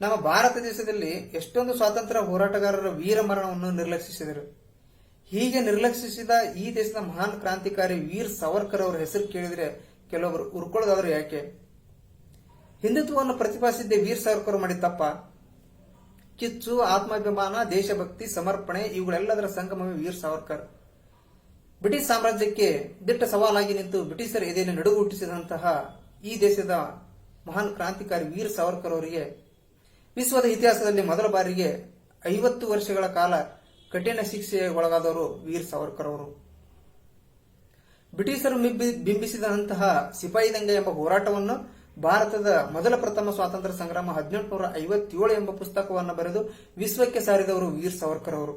ನಮ್ಮ ಭಾರತ ದೇಶದಲ್ಲಿ ಎಷ್ಟೊಂದು ಸ್ವಾತಂತ್ರ್ಯ ಹೋರಾಟಗಾರರ ವೀರ ಮರಣವನ್ನು ನಿರ್ಲಕ್ಷಿಸಿದರು. ಹೀಗೆ ನಿರ್ಲಕ್ಷಿಸಿದ ಈ ದೇಶದ ಮಹಾನ್ ಕ್ರಾಂತಿಕಾರಿ ವೀರ್ ಸಾವರ್ಕರ್ ಅವರ ಹೆಸರು ಕೇಳಿದ್ರೆ ಕೆಲವೊಬ್ಬರು ಉರ್ಕೊಳ್ಳೋದಾದ್ರೆ ಯಾಕೆ? ಹಿಂದುತ್ವವನ್ನು ಪ್ರತಿಪಾದಿಸಿದ್ದೆ ವೀರ್ ಸಾವರ್ಕರ್ ಮಾಡಿದ ತಪ್ಪ? ಕಿಚ್ಚು, ಆತ್ಮಾಭಿಮಾನ, ದೇಶಭಕ್ತಿ, ಸಮರ್ಪಣೆ, ಇವುಗಳೆಲ್ಲದರ ಸಂಗಮವೇ ವೀರ್ ಸಾವರ್ಕರ್. ಬ್ರಿಟಿಷ್ ಸಾಮ್ರಾಜ್ಯಕ್ಕೆ ದಿಟ್ಟ ಸವಾಲಾಗಿ ನಿಂತು ಬ್ರಿಟಿಷರ ಎದೆಯಲ್ಲಿ ನಡುಗು ಹುಟ್ಟಿಸಿದಂತಹ ಈ ದೇಶದ ಮಹಾನ್ ಕ್ರಾಂತಿಕಾರಿ ವೀರ್ ಸಾವರ್ಕರ್ ಅವರಿಗೆ ವಿಶ್ವದ ಇತಿಹಾಸದಲ್ಲಿ ಮೊದಲ ಬಾರಿಗೆ ಐವತ್ತು ವರ್ಷಗಳ ಕಾಲ ಕಠಿಣ ಶಿಕ್ಷೆಗೆ ಒಳಗಾದವರು ವೀರ್ ಸಾವರ್ಕರ್ ಅವರು. ಬ್ರಿಟಿಷರು ಬಿಂಬಿಸಿದಂತಹ ಸಿಪಾಯಿ ದಂಗೆ ಎಂಬ ಹೋರಾಟವನ್ನು ಭಾರತದ ಮೊದಲ ಪ್ರಥಮ ಸ್ವಾತಂತ್ರ್ಯ ಸಂಗ್ರಾಮ ಹದಿನೆಂಟುನೂರ ಐವತ್ತೇಳು ಎಂಬ ಪುಸ್ತಕವನ್ನು ಬರೆದು ವಿಶ್ವಕ್ಕೆ ಸಾರಿದವರು ವೀರ್ ಸಾವರ್ಕರ್ ಅವರು.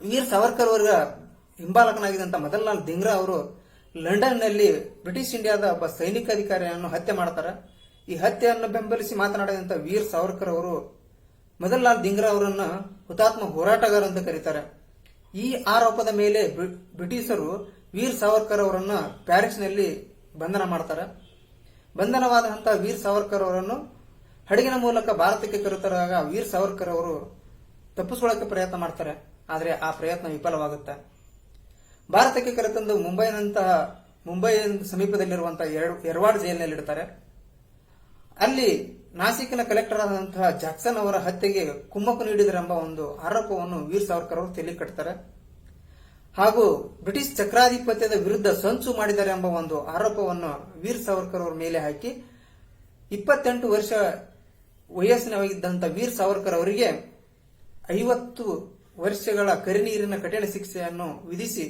ವೀರ್ ಸಾವರ್ಕರ್ ಅವರ ಹಿಂಬಾಲಕನಾಗಿದ್ದಂತಹ ಮದನ್ಲಾಲ್ ದಿಂಗ್ರಾ ಅವರು ಲಂಡನ್ನಲ್ಲಿ ಬ್ರಿಟಿಷ್ ಇಂಡಿಯಾದ ಒಬ್ಬ ಸೈನಿಕ ಅಧಿಕಾರಿಯನ್ನು ಹತ್ಯೆ ಮಾಡ್ತಾರೆ. ಈ ಹತ್ಯೆಯನ್ನು ಬೆಂಬಲಿಸಿ ಮಾತನಾಡಿದಂತ ವೀರ್ ಸಾವರ್ಕರ್ ಅವರು ಮದನ್ಲಾಲ್ ದಿಂಗ್ರಾ ಅವರನ್ನ ಹುತಾತ್ಮ ಹೋರಾಟಗಾರ ಅಂತ ಕರೀತಾರೆ. ಈ ಆರೋಪದ ಮೇಲೆ ಬ್ರಿಟಿಷರು ವೀರ್ ಸಾವರ್ಕರ್ ಅವರನ್ನ ಪ್ಯಾರಿಸ್ನಲ್ಲಿ ಬಂಧನ ಮಾಡ್ತಾರೆ. ಬಂಧನವಾದಂತಹ ವೀರ್ ಸಾವರ್ಕರ್ ಅವರನ್ನು ಹಡಗಿನ ಮೂಲಕ ಭಾರತಕ್ಕೆ ಕರೆತರಾಗ ವೀರ್ ಸಾವರ್ಕರ್ ಅವರು ತಪ್ಪಿಸ್ಕೊಳ್ಳಕ್ಕೆ ಪ್ರಯತ್ನ ಮಾಡ್ತಾರೆ. ಆದರೆ ಆ ಪ್ರಯತ್ನ ವಿಫಲವಾಗುತ್ತೆ. ಭಾರತಕ್ಕೆ ಕರೆತಂದು ಮುಂಬೈನಂತಹ ಮುಂಬೈ ಸಮೀಪದಲ್ಲಿರುವಂತಹ ಎರವಾಡ್ ಜೈಲಿನಲ್ಲಿ ಇಡ್ತಾರೆ ಅಲ್ಲಿ ನಾಸಿಕ್ನ ಕಲೆಕ್ಟರ್ ಆದಂತಹ ಜಾಕ್ಸನ್ ಅವರ ಹತ್ಯೆಗೆ ಕುಮ್ಮಕ್ಕು ನೀಡಿದರೆಂಬ ಒಂದು ಆರೋಪವನ್ನು ವೀರ್ ಸಾವರ್ಕರ್ ಅವರು ತೆಲಿ ಕಟ್ತಾರೆ. ಹಾಗೂ ಬ್ರಿಟಿಷ್ ಚಕ್ರಾಧಿಪತ್ಯದ ವಿರುದ್ಧ ಸಂಚು ಮಾಡಿದ್ದಾರೆ ಎಂಬ ಒಂದು ಆರೋಪವನ್ನು ವೀರ್ ಸಾವರ್ಕರ್ ಅವರ ಮೇಲೆ ಹಾಕಿ, ಇಪ್ಪತ್ತೆಂಟು ವರ್ಷ ವಯಸ್ಸಿನವಾಗಿದ್ದಂಥ ವೀರ್ ಸಾವರ್ಕರ್ ಅವರಿಗೆ ಐವತ್ತು ವರ್ಷಗಳ ಕರಿನೀರಿನ ಕಠಿಣ ಶಿಕ್ಷೆಯನ್ನು ವಿಧಿಸಿ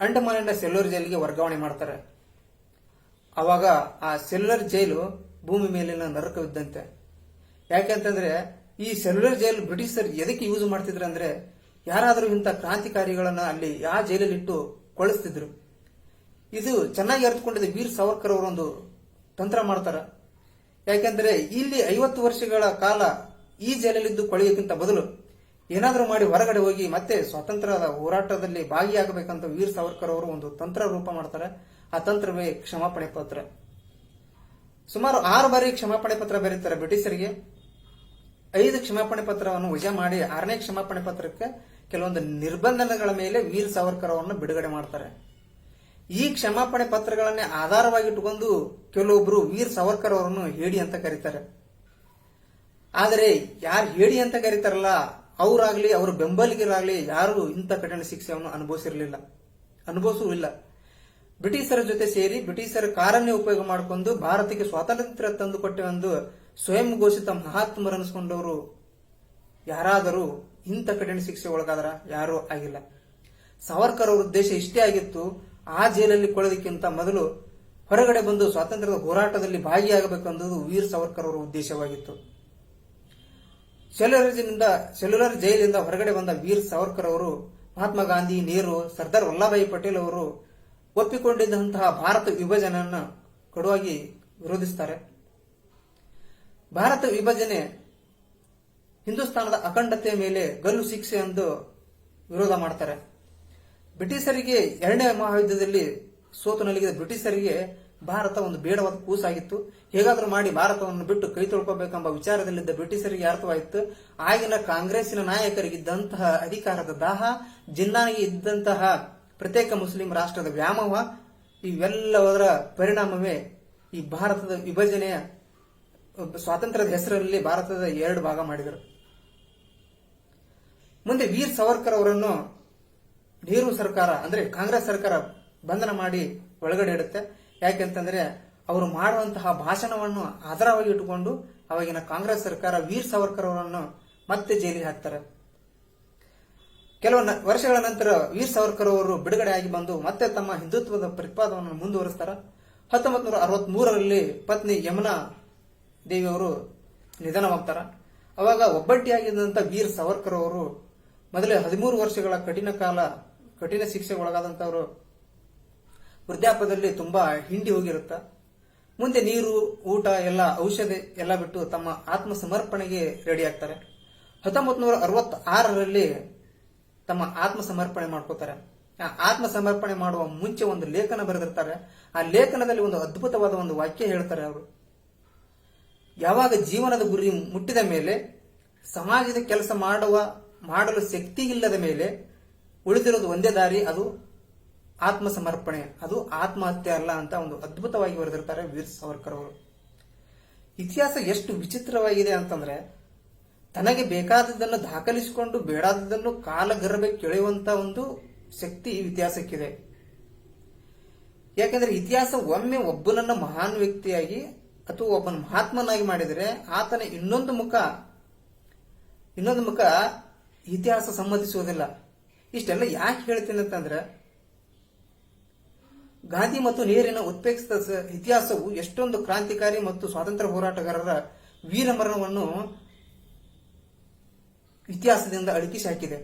ಅಂಡಮಾನಿನ ಸೆಲ್ಲೂರ್ ಜೈಲಿಗೆ ವರ್ಗಾವಣೆ ಮಾಡ್ತಾರೆ. ಅವಾಗ ಆ ಸೆಲ್ಯುಲರ್ ಜೈಲು ಭೂಮಿ ಮೇಲಿನ ನರಕವಿದ್ದಂತೆ. ಯಾಕೆಂತಂದ್ರೆ ಈ ಸೆಲ್ಯುಲರ್ ಜೈಲ್ ಬ್ರಿಟಿಷರು ಎದಕ್ಕೆ ಯೂಸ್ ಮಾಡ್ತಿದ್ರು ಅಂದ್ರೆ, ಯಾರಾದರೂ ಇಂಥ ಕ್ರಾಂತಿಕಾರಿಗಳನ್ನ ಅಲ್ಲಿ ಯಾವ ಜೈಲಲ್ಲಿಟ್ಟು ಕೊಳಿಸ್ತಿದ್ರು. ಇದು ಚೆನ್ನಾಗಿ ಅರ್ಥಕೊಂಡಿದೆ ವೀರ್ ಸಾವರ್ಕರ್ ಅವರೊಂದು ತಂತ್ರ ಮಾಡ್ತಾರ. ಯಾಕೆಂದ್ರೆ ಇಲ್ಲಿ ಐವತ್ತು ವರ್ಷಗಳ ಕಾಲ ಈ ಜೈಲಲ್ಲಿದ್ದು ಕೊಳೆಯೋಕ್ಕಿಂತ ಬದಲು ಏನಾದರೂ ಮಾಡಿ ಹೊರಗಡೆ ಹೋಗಿ ಮತ್ತೆ ಸ್ವಾತಂತ್ರ್ಯದ ಹೋರಾಟದಲ್ಲಿ ಭಾಗಿಯಾಗಬೇಕಂತ ವೀರ್ ಸಾವರ್ಕರ್ ಅವರು ಒಂದು ತಂತ್ರ ರೂಪ ಮಾಡ್ತಾರೆ. ಆ ತಂತ್ರವೇ ಕ್ಷಮಾಪಣೆ ಪತ್ರ. ಸುಮಾರು ಆರು ಬಾರಿ ಕ್ಷಮಾಪಣೆ ಪತ್ರ ಬರೀತಾರೆ ಬ್ರಿಟಿಷರಿಗೆ. ಐದು ಕ್ಷಮಾಪಣೆ ಪತ್ರವನ್ನು ವಜಾ ಮಾಡಿ ಆರನೇ ಕ್ಷಮಾಪಣೆ ಪತ್ರಕ್ಕೆ ಕೆಲವೊಂದು ನಿರ್ಬಂಧನಗಳ ಮೇಲೆ ವೀರ್ ಸಾವರ್ಕರ್ ಅವರನ್ನು ಬಿಡುಗಡೆ ಮಾಡ್ತಾರೆ. ಈ ಕ್ಷಮಾಪಣೆ ಪತ್ರಗಳನ್ನೇ ಆಧಾರವಾಗಿಟ್ಟುಕೊಂಡು ಕೆಲವೊಬ್ರು ವೀರ್ ಸಾವರ್ಕರ್ ಅವರನ್ನು ಹೇಡಿ ಅಂತ ಕರೀತಾರೆ. ಆದರೆ ಯಾರು ಹೇಡಿ ಅಂತ ಕರೀತಾರಲ್ಲ, ಅವರಾಗ್ಲಿ, ಅವರ ಬೆಂಬಲಿಗರಾಗ್ಲಿ ಯಾರು ಇಂಥ ಕಠಿಣ ಶಿಕ್ಷೆಯನ್ನು ಅನುಭವಿಸಿರಲಿಲ್ಲ. ಅನುಭವಿಸೂ ಇಲ್ಲ ಬ್ರಿಟಿಷರ ಜೊತೆ ಸೇರಿ ಬ್ರಿಟಿಷರ ಕಾರನ್ನೇ ಉಪಯೋಗ ಮಾಡಿಕೊಂಡು ಭಾರತಕ್ಕೆ ಸ್ವಾತಂತ್ರ್ಯ ತಂದುಕೊಟ್ಟೆವೆಂದು ಸ್ವಯಂ ಘೋಷಿತ ಮಹಾತ್ಮರನ್ನಿಸ್ಕೊಂಡವರು ಯಾರಾದರೂ ಇಂಥ ಕಠಿಣ ಶಿಕ್ಷೆ ಒಳಗಾದ್ರ ಯಾರೂ ಆಗಿಲ್ಲ. ಸಾವರ್ಕರ್ ಅವರ ಉದ್ದೇಶ ಇಷ್ಟೇ ಆಗಿತ್ತು. ಆ ಜೈಲಲ್ಲಿ ಕೊಳ್ಳೋದಕ್ಕಿಂತ ಮೊದಲು ಹೊರಗಡೆ ಬಂದು ಸ್ವಾತಂತ್ರ್ಯದ ಹೋರಾಟದಲ್ಲಿ ಭಾಗಿಯಾಗಬೇಕೆಂಬುದು ವೀರ್ ಸಾವರ್ಕರ್ ಅವರ ಉದ್ದೇಶವಾಗಿತ್ತು. ಸೆಲ್ಯುಲರ್ಜಿನಿಂದ ಸೆಲ್ಯುಲರ್ ಜೈಲಿಂದ ಹೊರಗಡೆ ಬಂದ ವೀರ್ ಸಾವರ್ಕರ್ ಅವರು ಮಹಾತ್ಮ ಗಾಂಧಿ, ನೆಹರು, ಸರ್ದಾರ್ ವಲ್ಲಭಾಯಿ ಪಟೇಲ್ ಅವರು ಒಪ್ಪಿಕೊಂಡಿದ್ದಂತಹ ಭಾರತ ವಿಭಜನೆಯನ್ನು ಕಡುವಾಗಿ ವಿರೋಧಿಸುತ್ತಾರೆ ಭಾರತ ವಿಭಜನೆ ಹಿಂದೂಸ್ತಾನದ ಅಖಂಡತೆಯ ಮೇಲೆ ಗಲ್ಲು ಶಿಕ್ಷೆ ಎಂದು ವಿರೋಧ ಮಾಡ್ತಾರೆ. ಬ್ರಿಟಿಷರಿಗೆ ಎರಡನೇ ಮಹಾಯುದ್ಧದಲ್ಲಿ ಸೋತು ನಲಗಿದ ಬ್ರಿಟಿಷರಿಗೆ ಭಾರತ ಒಂದು ಬೇಡವಾದ ಕೂಸಾಗಿತ್ತು. ಹೇಗಾದರೂ ಮಾಡಿ ಭಾರತವನ್ನು ಬಿಟ್ಟು ಕೈ ತೊಳ್ಕೋಬೇಕೆಂಬ ವಿಚಾರದಲ್ಲಿದ್ದ ಬ್ರಿಟಿಷರಿಗೆ ಅರ್ಥವಾಯಿತು. ಆಗಿನ ಕಾಂಗ್ರೆಸ್ಸಿನ ನಾಯಕರಿಗಿದ್ದಂತಹ ಅಧಿಕಾರದ ದಾಹ, ಜಿನ್ನಾಗಿ ಇದ್ದಂತಹ ಪ್ರತ್ಯೇಕ ಮುಸ್ಲಿಂ ರಾಷ್ಟ್ರದ ವ್ಯಾಮೋಹ ಇವೆಲ್ಲವರ ಪರಿಣಾಮವೇ ಈ ಭಾರತದ ವಿಭಜನೆಯ ಸ್ವಾತಂತ್ರ್ಯದ ಹೆಸರಲ್ಲಿ ಭಾರತದ ಎರಡು ಭಾಗ ಮಾಡಿದರು. ಮುಂದೆ ವೀರ್ ಸಾವರ್ಕರ್ ಅವರನ್ನು ನೆಹರು ಸರ್ಕಾರ, ಅಂದ್ರೆ ಕಾಂಗ್ರೆಸ್ ಸರ್ಕಾರ ಬಂಧನ ಮಾಡಿ ಒಳಗಡೆ ಇಡುತ್ತೆ. ಯಾಕೆಂತಂದ್ರೆ ಅವರು ಮಾಡುವಂತಹ ಭಾಷಣವನ್ನು ಆಧಾರವಾಗಿ ಇಟ್ಟುಕೊಂಡು, ಅವಾಗಿನ ಕಾಂಗ್ರೆಸ್ ಸರ್ಕಾರ ವೀರ್ ಸಾವರ್ಕರ್ ಅವರನ್ನು ಮತ್ತೆ ಜೈಲಿಗೆ ಹಾಕ್ತಾರೆ. ಕೆಲವು ವರ್ಷಗಳ ನಂತರ ವೀರ್ ಸಾವರ್ಕರ್ ಅವರು ಬಿಡುಗಡೆಯಾಗಿ ಬಂದು ಮತ್ತೆ ತಮ್ಮ ಹಿಂದುತ್ವದ ಪ್ರತಿಪಾದವನ್ನು ಮುಂದುವರಿಸ್ತಾರೆ. ಹತ್ತೊಂಬತ್ ನೂರ ಅರವತ್ಮೂರರಲ್ಲಿ ಪತ್ನಿ ಯಮುನಾ ದೇವಿಯವರು ನಿಧನವಾಗ್ತಾರ. ಅವಾಗ ಒಬ್ಬಟ್ಟಿಯಾಗಿದ್ದಂತ ವೀರ್ ಸಾವರ್ಕರ್ ಅವರು ಮೊದಲೇ ಹದಿಮೂರು ವರ್ಷಗಳ ಕಠಿಣ ಕಾಲ, ಕಠಿಣ ಶಿಕ್ಷೆಗೆ ಒಳಗಾದಂತವರು ವೃದ್ಧಾಪದಲ್ಲಿ ತುಂಬಾ ಹಿಂಡಿ ಹೋಗಿರುತ್ತ. ಮುಂದೆ ನೀರು, ಊಟ, ಎಲ್ಲ ಔಷಧಿ ಎಲ್ಲ ಬಿಟ್ಟು ತಮ್ಮ ಆತ್ಮ ಸಮರ್ಪಣೆಗೆ ರೆಡಿ ಆಗ್ತಾರೆ. ಹತ್ತೊಂಬತ್ತು ನೂರ ತಮ್ಮ ಆತ್ಮ ಸಮರ್ಪಣೆ ಮಾಡ್ಕೋತಾರೆ. ಆ ಆತ್ಮ ಸಮರ್ಪಣೆ ಮಾಡುವ ಮುಂಚೆ ಒಂದು ಲೇಖನ ಬರೆದಿರ್ತಾರೆ. ಆ ಲೇಖನದಲ್ಲಿ ಒಂದು ಅದ್ಭುತವಾದ ಒಂದು ವಾಕ್ಯ ಹೇಳ್ತಾರೆ ಅವರು. ಯಾವಾಗ ಜೀವನದ ಗುರಿ ಮುಟ್ಟಿದ ಮೇಲೆ, ಸಮಾಜದ ಕೆಲಸ ಮಾಡುವ, ಮಾಡಲು ಶಕ್ತಿ ಇಲ್ಲದ ಮೇಲೆ, ಉಳಿದಿರೋದು ಒಂದೇ ದಾರಿ, ಅದು ಆತ್ಮಸಮರ್ಪಣೆ. ಅದು ಆತ್ಮಹತ್ಯೆ ಅಲ್ಲ ಅಂತ ಒಂದು ಅದ್ಭುತವಾಗಿ ಬರೆದಿರ್ತಾರೆ ವೀರ್ ಸಾವರ್ಕರ್ ಅವರು. ಇತಿಹಾಸ ಎಷ್ಟು ವಿಚಿತ್ರವಾಗಿದೆ ಅಂತಂದ್ರೆ ತನಗೆ ಬೇಕಾದದ್ದನ್ನು ದಾಖಲಿಸಿಕೊಂಡು ಬೇಡಾದದ್ದನ್ನು ಕಾಲಗರ್ಭೆ ಕೆಳೆಯುವಂತ ಒಂದು ಶಕ್ತಿ ಇತಿಹಾಸಕ್ಕಿದೆ. ಯಾಕಂದ್ರೆ ಇತಿಹಾಸ ಒಮ್ಮೆ ಒಬ್ಬನನ್ನ ಮಹಾನ್ ವ್ಯಕ್ತಿಯಾಗಿ ಅಥವಾ ಒಬ್ಬನ ಮಹಾತ್ಮನಾಗಿ ಮಾಡಿದರೆ ಆತನ ಇನ್ನೊಂದು ಮುಖ ಇನ್ನೊಂದು ಮುಖ ಇತಿಹಾಸ ಸಮ್ಮತಿಸುವುದಿಲ್ಲ ಇಷ್ಟೆಲ್ಲ ಯಾಕೆ ಹೇಳ್ತೇನೆ ಅಂತಂದ್ರೆ, ಗಾಂಧಿ ಮತ್ತು ನೀರಿನ ಉತ್ಪೇಕ್ಷಿತ ಇತಿಹಾಸವು ಎಷ್ಟೊಂದು ಕ್ರಾಂತಿಕಾರಿ ಮತ್ತು ಸ್ವಾತಂತ್ರ್ಯ ಹೋರಾಟಗಾರರ ವೀರಮರಣವನ್ನು ಇತಿಹಾಸದಿಂದ ಅಡಕಿಸಿ ಹಾಕಿದೆ